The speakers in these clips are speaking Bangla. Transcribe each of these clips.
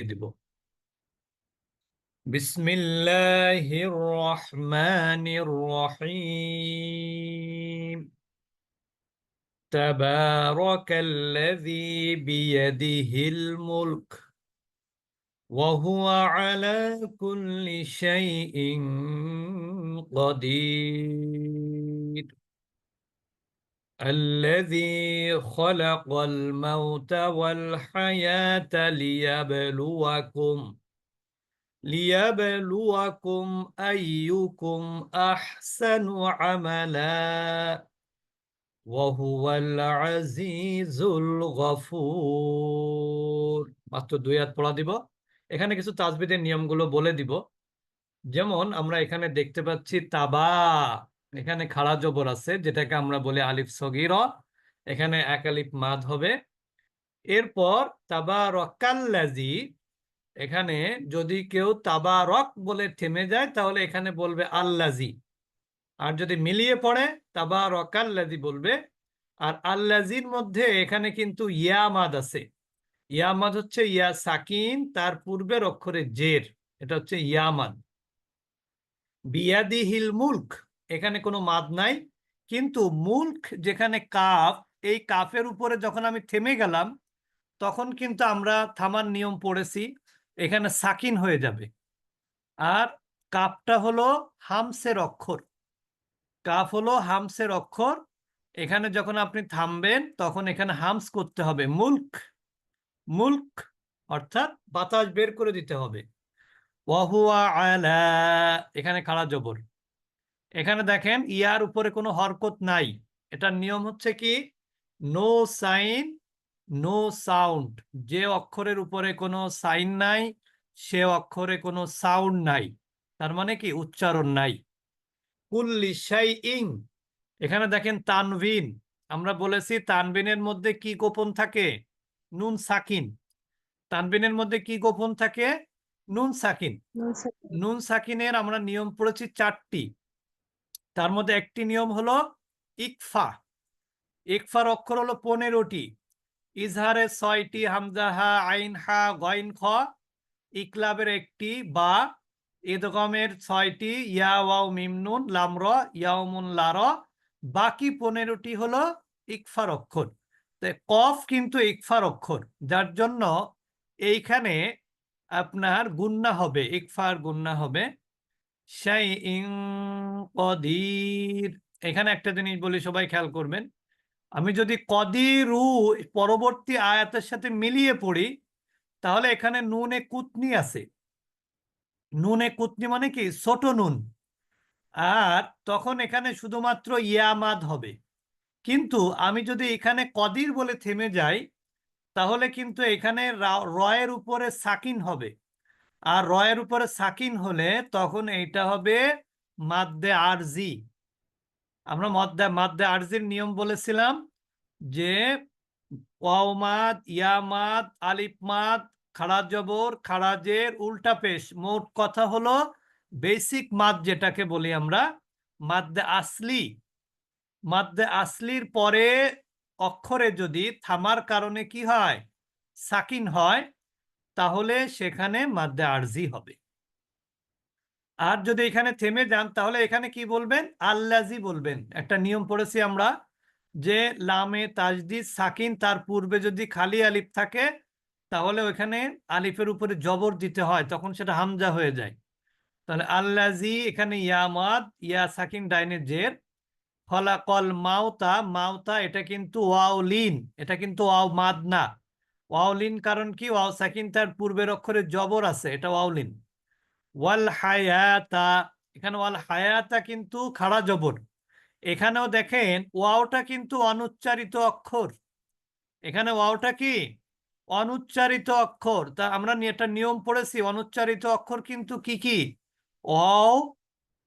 দিব বিসমিল্লাহির রহমানির রহিম تبارك الذي بيده الملك وهو على كل شيء قدير الذي خلق الموت والحياة ليبلوكم ليبلوكم أيكم أحسن عملا وهو العزيز الغفور মাত্র দুই হাত পড়া দিব এখানে কিছু তাজবিদের নিয়মগুলো বলে দিব যেমন আমরা এখানে দেখতে পাচ্ছি তাবা এখানে খাড়া জবর আছে, যেটাকে আমরা বলি আলিফ সগির। এখানে এক আলিফ মাদ হবে। এরপর তাবা রকাল্লাজি এখানে যদি কেউ তাবা রক বলে থেমে যায়, তাহলে এখানে বলবে আল্লাজি আর যদি মিলিয়ে পড়ে তাবা রকাল্লাজি বলবে। আর আল্লাজির মধ্যে এখানে কিন্তু ইয়ামাদ আছে। ইয়ামাদ হচ্ছে ইয়া সাকিন, তার পূর্বের অক্ষরে জের। এটা হচ্ছে ইয়ামাদ বিয়াদিহিল মুলক। এখানে কোনো মাদ নাই। কিন্তু মুলক যেখানে কাফ, এই কাফের উপরে যখন আমি থেমে গেলাম, তখন কিন্তু আমরা থামার নিয়ম পড়েছি, এখানে সাকিন হয়ে যাবে। আর কাপটা হলো হামসের অক্ষর। কাফ হলো হামসের অক্ষর। এখানে যখন আপনি থামবেন, তখন এখানে হামস করতে হবে, মুলক। মুলক অর্থাৎ বাতাস বের করে দিতে হবে। ওয়াহুয়া আলা, এখানে খাড়া জবর। এখানে দেখেন ইয়ার উপরে কোনো হরকত নাই। এটার নিয়ম হচ্ছে কি? নো সাইন নো সাউন্ড যে অক্ষরের উপরে কোনো সাইন নাই সে অক্ষরে কোনো সাউন্ড নাই। তার মানে কি? উচ্চারণ নাই। কুল্লি শাই ইং এখানে দেখেন তানভিন। আমরা বলেছি তানবিনের মধ্যে কি গোপন থাকে? নুন সাকিন। তানবিনের মধ্যে কি গোপন থাকে? নুন সাকিন। নুন সাকিনের আমরা নিয়ম পড়েছি চারটি। তার মধ্যে একটি নিয়ম হলো ইকফা। ইকফার অক্ষর হলো পনেরোটি। ইজহারের ছয়টি হামজাহা আইন, হা গইন খ। ইকলাবের একটি, বা। ইদগমের ছয়টি, ইয়া, ওয়াও মিমনুন লামর ইয়াউমুন লার বাকি পনেরোটি হলো ইকফার অক্ষর। কফ কিন্তু ইকফার অক্ষর। যার জন্য এইখানে আপনার গুন্না হবে, ইকফার গুন্না হবে। সেই ইং কদির? এখানে একটা জিনিস বলি, সবাই খেয়াল করবেন। আমি যদি কদিরু পরবর্তী আয়াতের সাথে মিলিয়ে পড়ি, তাহলে এখানে নুনে কুতনি আছে। নুনে কুতনি মানে কি? ছোট নুন। আর তখন এখানে শুধুমাত্র ইয়ামাদ হবে। কিন্তু আমি যদি এখানে কদির বলে থেমে যাই, তাহলে কিন্তু এখানে রয়ের উপরে সাকিন হবে। আর রয়ের উপরে সাকিন হলে তখন এইটা হবে মাদ্দে আরজি। আমরা মদ্দে, মাদ্দে আরজির নিয়ম বলেছিলাম যে ওয়াউমাদ ইয়ামাদ আলিফমাদ খাড়া জবর খাড়াজের উল্টা পেশ। মোট কথা হলো বেসিক মাদ যেটাকে বলি আমরা, মাদ্দে আসলি। মাদ্দে আসলির পরে অক্ষরে যদি থামার কারণে কি হয়? সাকিন হয়, তাহলে সেখানে মাদ্দে আরজি হবে। আর যদি এখানে থেমে যান, তাহলে এখানে কি বলবেন? আল্লাজি বলবেন। একটা নিয়ম পড়েছি আমরা যে, লামে তাজদিদ সাকিন, তার পূর্বে যদি খালি আলিফ থাকে, তাহলে ওইখানে আলিফের উপরে জবর দিতে হয়, তখন সেটা হামজা হয়ে যায়। তাহলে আল্লাজি এখানে ইয়ামাদ ইয়া সাকিন ডাইনের জের। ফলাকল মাওতা মাওতা এটা কিন্তু ওয়াওলিন এটা কিন্তু ওয়াও মাদ না ওয়াওলিন কারণ কি? ওয়াও সাকিন তার পূর্বের অক্ষরে জবর আছে, এটা ওয়াউলিন ওয়াল হায়াতা, এখানে ওয়াল হায়াতা কিন্তু খাড়া জবর এখানেও দেখেন, ওয়াওটা কিন্তু অনুচ্চারিত অক্ষর। এখানে ওয়াওটা কি? অনুচ্চারিত অক্ষর। তা আমরা একটা নিয়ম পড়েছি, অনুচ্চারিত অক্ষর কিন্তু কি কি? অ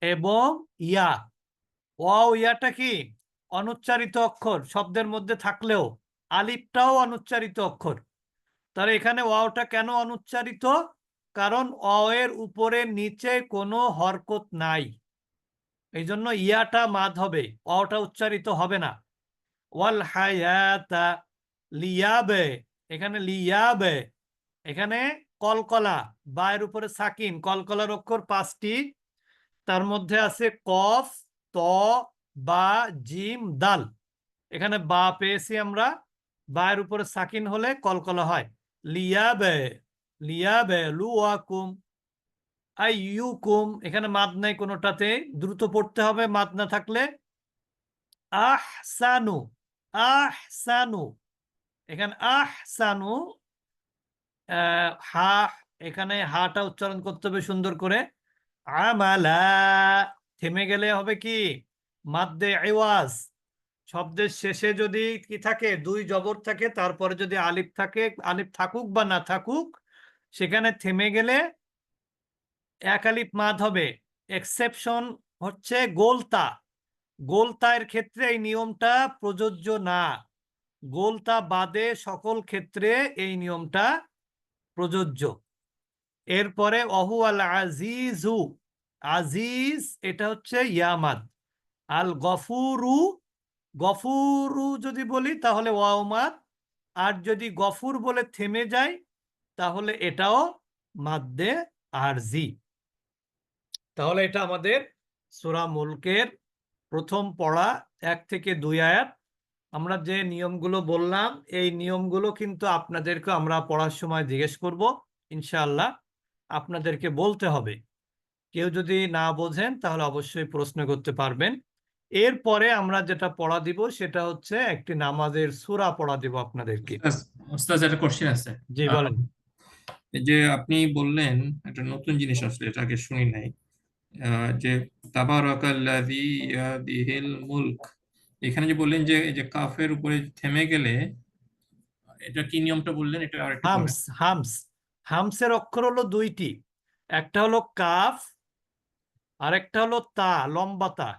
এবং ইয়া। ওয়াও, ইয়াটা কি? অনুচ্চারিত অক্ষর, শব্দের মধ্যে থাকলেও। আলিফটাও অনুচ্চারিত অক্ষর। তাহলে এখানে ওয়াওটা কেন অনুচ্চারিত? কারণ অ এর উপরে নিচে কোনো হরকত নাই। এই জন্য ইয়াটা মাদ হবে, অটা উচ্চারিত হবে না। ওয়াল হায়াতা লিয়াবে, এখানে লিয়াবে, এখানে কলকলা বায়ের উপরে সাকিন, কলকলার অক্ষর পাঁচটি, তার মধ্যে আছে কফ, ত, বা, জিম, দাল। এখানে বা পেয়েছি আমরা বায়ের উপরে সাকিন হলে কলকলা হয়। লিয়াবে এখানে মাদ নাই কোনোটাতে দ্রুত পড়তে হবে মাদ না থাকলে। আহসানু আহসানু এখানে আহসানু আহ, হা এখানে হাটা উচ্চারণ করতে হবে সুন্দর করে। আমালা থেমে গেলে হবে কি? মাদ্দে আওয়াজ শব্দের শেষে যদি কি থাকে দুই জবর থাকে তারপরে যদি আলিফ থাকে আলিফ থাকুক বা না থাকুক সেখানে থেমে গেলে একালিপ মাদ হবে। এক্সেপশন হচ্ছে গোলতা। গোলতায়ের ক্ষেত্রে এই নিয়মটা প্রযোজ্য না। গোলতা বাদে সকল ক্ষেত্রে এই নিয়মটা প্রযোজ্য। এরপরে অহু আল আজিজু। আজিজ এটা হচ্ছে ইয়ামাদ আল গফুরু। গফুরু যদি বলি তাহলে ওয়াউমাদ আর যদি গফুর বলে থেমে যায় তাহলে এটাও মাদ্দে আরজি তাহলে এটা আমাদের সূরা মুলকের প্রথম পড়া এক থেকে দুই আয়াত। আমরা যে নিয়মগুলো বললাম এই নিয়মগুলো কিন্তু আপনাদেরকে আমরা পড়ার সময় জিজ্ঞেস করব ইনশাআল্লাহ। আপনাদেরকে বলতে হবে। কেউ যদি না বোঝেন তাহলে অবশ্যই প্রশ্ন করতে পারবেন। এরপরে আমরা যেটা পড়া দিব সেটা হচ্ছে একটি নামাজের সূরা পড়া দিব আপনাদেরকে। জি বলেন। যে আপনি বললেন, একটা নতুন জিনিস আসলে, এটা আগে শুনি নাই যে তাবারাকাল্লাযী বিয়াদিহিল মুলক, এখানে যে বললেন যে যে কাফের উপরে থেমে গেলে, এটা কি নিয়মটা বললেন? এটা আরেকটু হামস হামস, হামসের অক্ষর হলো দুইটি, একটা হলো কাফ আর একটা হলো তা, লম্বা তা।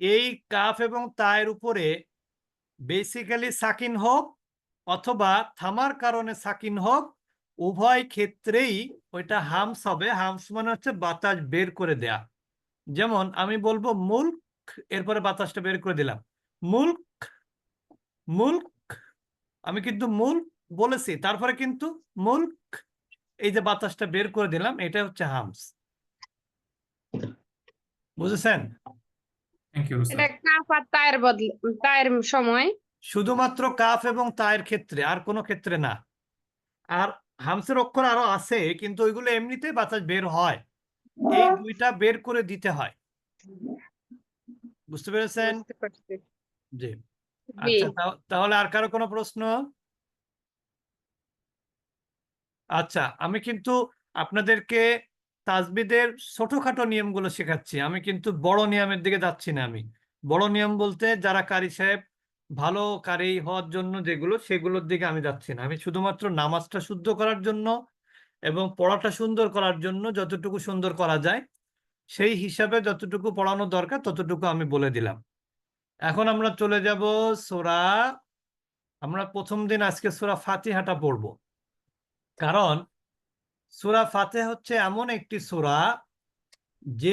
এই কাফ এবং তায়ের উপরে বেসিক্যালি সাকিন হোক অথবা থামার কারণে সাকিন হোক উভয় ক্ষেত্রেই ওইটা হামস হবে। হামস মানে হচ্ছে বাতাস বের করে দেয়া। যেমন আমি বলব মুল্ক এরপরে বাতাসটা বের করে দিলাম। মুল্ক মুল্ক আমি কিন্তু মুল্ক বলেছি তারপরে কিন্তু মুল্ক এই যে বাতাসটা বের করে দিলাম এটা হচ্ছে হামস বুঝেছেন? থ্যাংক ইউ এটা কাফ আর তায়ের বদলে তায়ের সময়। শুধুমাত্র কাফ এবং তায়ের ক্ষেত্রে আর কোনো ক্ষেত্রে না। আর হামসের অক্ষর আরও আছে কিন্তু ওইগুলো এমনিতে বাতাস বের হয়। এই দুইটা বের করে দিতে হয়। বুঝতে পেরেছেন? জি। জি। আচ্ছা তাহলে আর কারও কোনো প্রশ্ন? আচ্ছা আমি কিন্তু আপনাদেরকে তাজবিদের ছোটখাটো নিয়মগুলো শেখাচ্ছি। আমি কিন্তু বড় নিয়মের দিকে যাচ্ছি না আমি। বড় নিয়ম বলতে যারা কারি সাহেব ভালো কারি হওয়ার জন্য যেগুলো, সেগুলোর দিকে আমি যাচ্ছি না। আমি শুধুমাত্র নামাজটা শুদ্ধ করার জন্য এবং পড়াটা সুন্দর করার জন্য যতটুকু সুন্দর করা যায়, সেই হিসাবে যতটুকু পড়ানো দরকার ততটুকু আমি বলে দিলাম। এখন আমরা চলে যাব সোরা, আমরা প্রথম দিন আজকে সোরা ফাতিহাটা পড়ব। কারণ সোরা ফাতে হচ্ছে এমন একটি সোরা যে